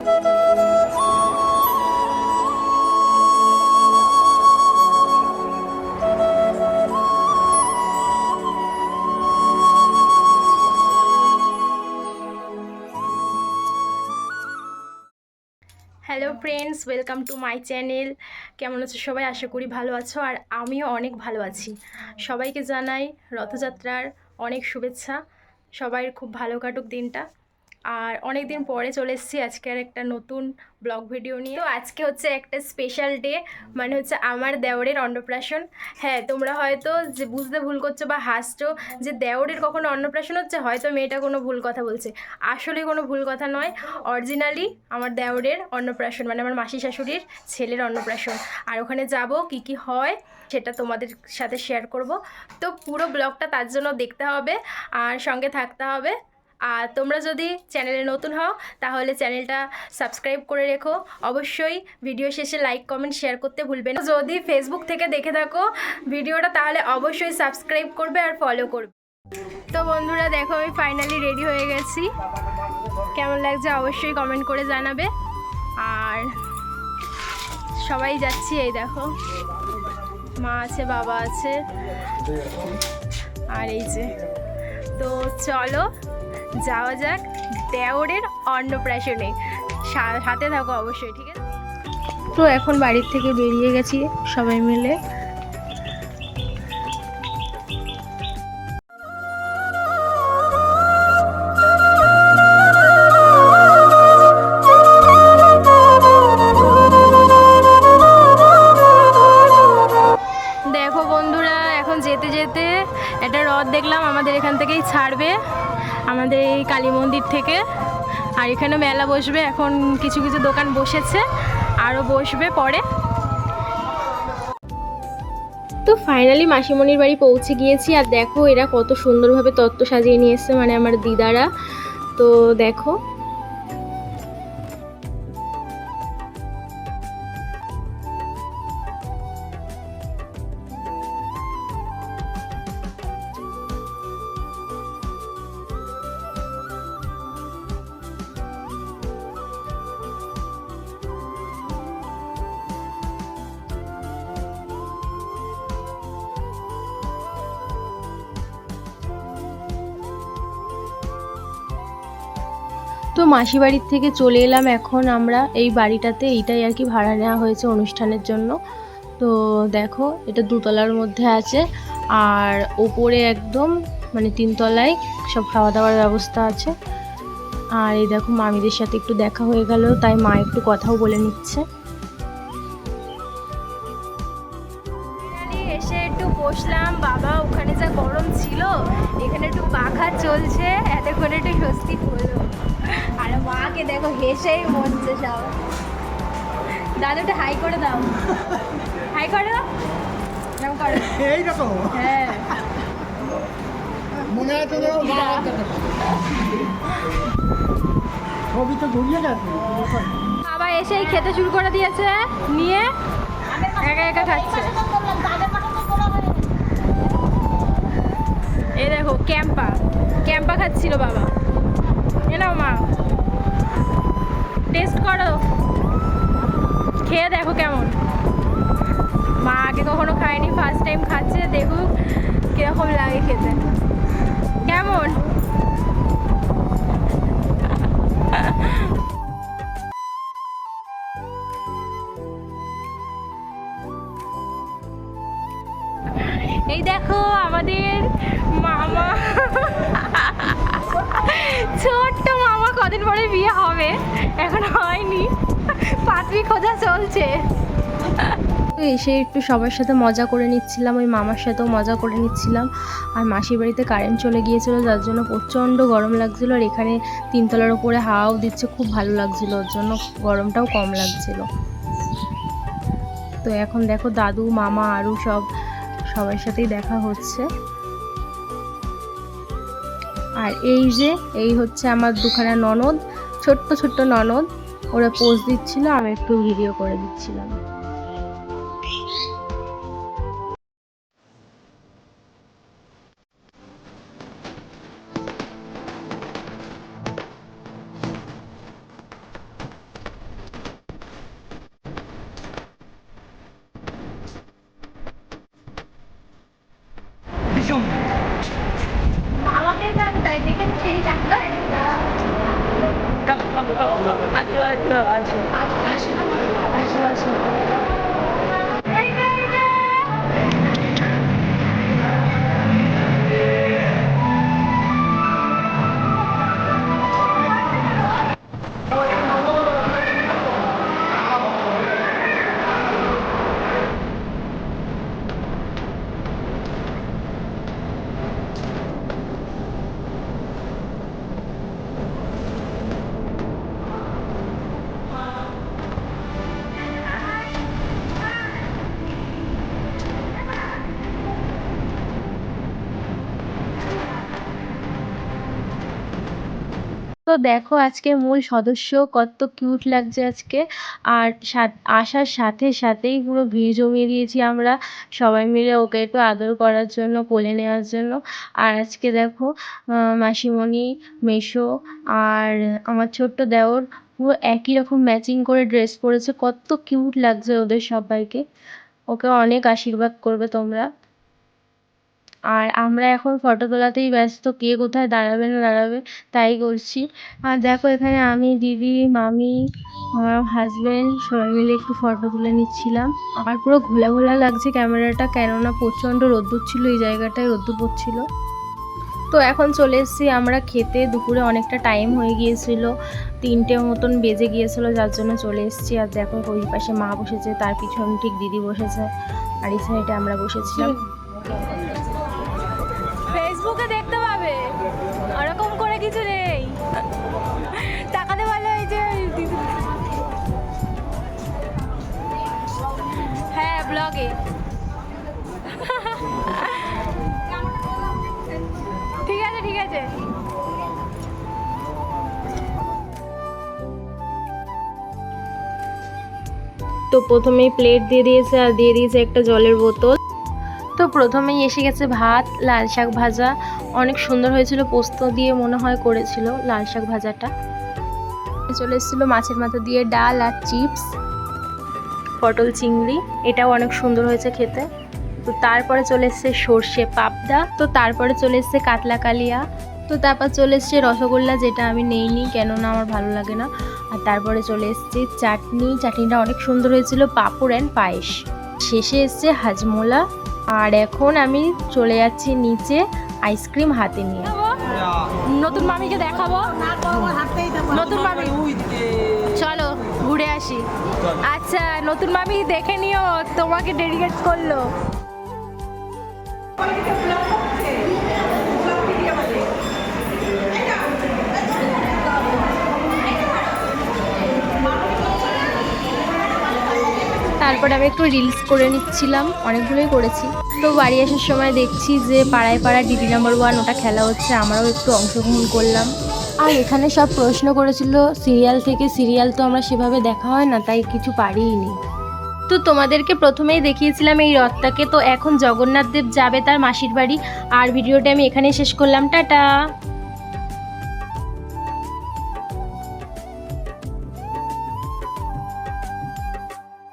Hello friends welcome to my channel কেমন আছো সবাই? আশা করি ভালো আছো, আর আমিও অনেক ভালো আছি। সবাইকে জানাই রথযাত্রার অনেক শুভেচ্ছা। সবাই খুব ভালো কাটুক দিনটা। আর অনেক দিন পরে চলে এসেছি আজকে আর একটা নতুন ব্লগ ভিডিও নিয়ে। তো আজকে হচ্ছে একটা স্পেশাল ডে মানে হচ্ছে আমার দেওরের অন্নপ্রাশন। হ্যাঁ তোমরা হয়তো যে বুঝতে ভুল করছ বা হাসছো যে দেওরের কখনো অন্নপ্রাশন হচ্ছে, হয়তো মেয়েটা কোনো ভুল কথা বলছে। আসলে কোনো ভুল কথা নয় অরিজিনালি আমার দেওরের অন্নপ্রাশন মানে আমার মাসি শাশুড়ির ছেলের অন্নপ্রাশন। আর ওখানে যাব, কি কি হয় সেটা তোমাদের সাথে শেয়ার করব। তো পুরো ব্লগটা তার জন্য দেখতে হবে, আর সঙ্গে থাকতে হবে। আর তোমরা যদি চ্যানেলে নতুন হও, তাহলে চ্যানেলটা সাবস্ক্রাইব করে রেখো। অবশ্যই ভিডিও শেষে লাইক, কমেন্ট, শেয়ার করতে ভুলবে না। যদি ফেসবুক থেকে দেখে থাকো ভিডিওটা, তাহলে অবশ্যই সাবস্ক্রাইব করবে আর ফলো করবে। তো বন্ধুরা, দেখো আমি ফাইনালি রেডি হয়ে গেছি। কেমন লাগছে অবশ্যই কমেন্ট করে জানাবে। আর সবাই যাচ্ছি, এই দেখো। মা আছে, বাবা আছে। আর এই যে, তো চলো যাওয়া যাক দেওরের অন্নপ্রাশনে। সাথে থাকো অবশ্যই, ঠিক আছে? তো এখন বাড়ির থেকে বেরিয়ে গেছি সবাই মিলে। দেখো বন্ধুরা, এখন যেতে যেতে একটা রথ দেখলাম, আমাদের এখান থেকেই ছাড়বে। আমাদের এই কালী মন্দির থেকে। আর এখানে মেলা বসবে, এখন কিছু কিছু দোকান বসেছে আরও বসবে পরে। তো ফাইনালি মাসিমণির বাড়ি পৌঁছে গিয়েছি, আর দেখো এরা কত সুন্দরভাবে তত্ত্ব সাজিয়ে নিয়ে এসছে মানে আমার দিদারা। তো দেখো তো মাসি বাড়ির থেকে চলে এলাম এখন আমরা। এই বাড়িটাতে এইটাই আর কি ভাড়া নেওয়া হয়েছে অনুষ্ঠানের জন্য। তো দেখো, এটা দুতলার মধ্যে আছে। আর ওপরে একদম মানে তিনতলায় সব খাওয়া দাওয়ার ব্যবস্থা আছে। আর এই দেখো, মামিদের সাথে একটু দেখা হয়ে গেল, তাই মা একটু কথাও বলে নিচ্ছে। এসে একটু বসলাম। বাবা, ওখানে যা গরম ছিল, এখানে একটু পাখা চলছে। এতক্ষণ একটু স্বস্তি হলো। আর মাকে দেখো হেসেই মরছে সব। দাদা হাই করে দাও। হাই করে। দাও এইরকম হ্যাঁ। মনে আছে যে ও বাবা কথা। তো ঘুরিয়ে গেছে। বাবা এসেই খেতে শুরু করে দিয়েছে। নিয়ে একা একা খাচ্ছে। এই দেখো ক্যাম্পা। ক্যাম্পা খাচ্ছিল বাবা। খেয়ে দেখো কেমন। মা আগে কখনো খায়নি ফার্স্ট টাইম খাচ্ছে, দেখুক কীরকম লাগে খেতে। কেমন? এই দেখো আমাদের মামা। ছোট্ট মামা কদিন পরে বিয়ে হবে। এখন হয়নি। পাত্রী খোঁজা চলছে। এসে একটু সবার সাথে মজা করে নিচ্ছিলাম, ওই মামার সাথেও মজা করে নিচ্ছিলাম। আর মাসির বাড়িতে কারেন্ট চলে গিয়েছিল, যার জন্য প্রচণ্ড গরম লাগছিল আর এখানে তিনতলার উপরে হাওয়াও দিচ্ছে, খুব ভালো লাগছিল। ওর জন্য গরমটাও কম লাগছিল। তো এখন দেখো দাদু, মামা আরও সব সবার সাথেই দেখা হচ্ছে। আর এই যে, এই হচ্ছে আমার দুখানা ননদ, ছোট্ট ছোট্ট ননদ। ওরা পোজ দিচ্ছিল, আমি একটু ভিডিও করে দিচ্ছিলাম। আসো আসো আসো আসো তো দেখো আজকে মূল সদস্য কত কিউট লাগছে আজকে। আর আসার সাথে সাথেই পুরো ভিড় জমিয়ে দিয়েছি আমরা সবাই মিলে ওকে একটু আদর করার জন্য, কোলে নেওয়ার জন্য। আর আজকে দেখো মাসিমণি মেসো আর আমার ছোট্ট দেওর পুরো একই রকম ম্যাচিং করে ড্রেস পরেছে। কত কিউট লাগছে ওদের সবাইকে। ওকে অনেক আশীর্বাদ করবে তোমরা। আর আমরা এখন ফটো তোলাতেই ব্যস্ত, কে কোথায় দাঁড়াবে না দাঁড়াবে তাই করছি। আর দেখো এখানে আমি দিদি, মামি, আমার হাজব্যান্ড সবাই মিলে একটু ফটো তুলে নিচ্ছিলাম। আর পুরো ঘোলা ঘোলা লাগছে ক্যামেরাটা, কেননা প্রচণ্ড রোদ্দুর ছিল, এই জায়গাটায় রোদ্দুর পড়ছিল। তো এখন চলে এসেছি আমরা খেতে, দুপুরে অনেকটা টাইম হয়ে গিয়েছিল, তিনটে মতন বেজে গিয়েছিল, যার জন্য চলে এসেছি। আর দেখো ওই পাশে মা বসেছে, তার পিছন ঠিক দিদি বসেছে, আর এই সাইডে আমরা বসেছিলাম। পাবে ওরকম করে কিছু নেই। এই যে হ্যাঁ ব্লগে ঠিক আছে ঠিক আছে। তো প্রথমেই প্লেট দিয়ে দিয়েছে আর দিয়ে দিয়েছে একটা জলের বোতল। তো প্রথমেই এসে গেছে ভাত লাল শাক ভাজা অনেক সুন্দর হয়েছিল, পোস্ত দিয়ে মনে হয় করেছিল, লাল শাক ভাজাটা। চলে এসেছিল মাছের মাথা দিয়ে ডাল আর চিপস, পটল চিংড়ি, এটাও অনেক সুন্দর হয়েছে খেতে। তো তারপরে চলে এসছে সর্ষে পাবদা, তো তারপরে চলে এসছে কাতলা কালিয়া, তো তারপর চলে এসছে রসগোল্লা, যেটা আমি নেইনি, কেননা আমার ভালো লাগে না। আর তারপরে চলে এসছে চাটনি, চাটনিটা অনেক সুন্দর হয়েছিল, পাঁপড় অ্যান্ড পায়েস। শেষে এসছে হাজমোলা, আর এখন আমি চলে যাচ্ছি নিচে আইসক্রিম হাতে নিয়ে। নতুন মামিকে দেখাবো। নতুন মামি। চলো ঘুরে আসি। আচ্ছা নতুন মামি দেখে নিও তোমাকে ডেডিকেট করল। তারপরে আমি একটু রিলস করে নিচ্ছিলাম অনেকগুলোই করেছি। তো বাড়ি আসার সময় দেখছি যে পাড়ায় পাড়ায় ডিডি নাম্বার ওয়ান ওটা খেলা হচ্ছে, আমরাও একটু অংশগ্রহণ করলাম। আর এখানে সব প্রশ্ন করেছিল, সিরিয়াল থেকে সিরিয়াল তো আমরা সেভাবে দেখা হয় না, তাই কিছু পারিনি তো তোমাদেরকে প্রথমেই দেখিয়েছিলাম এই রথটাকে, তো এখন জগন্নাথ দেব যাবে তার মাসির বাড়ি। আর ভিডিওটা আমি এখানে শেষ করলাম, টাটা!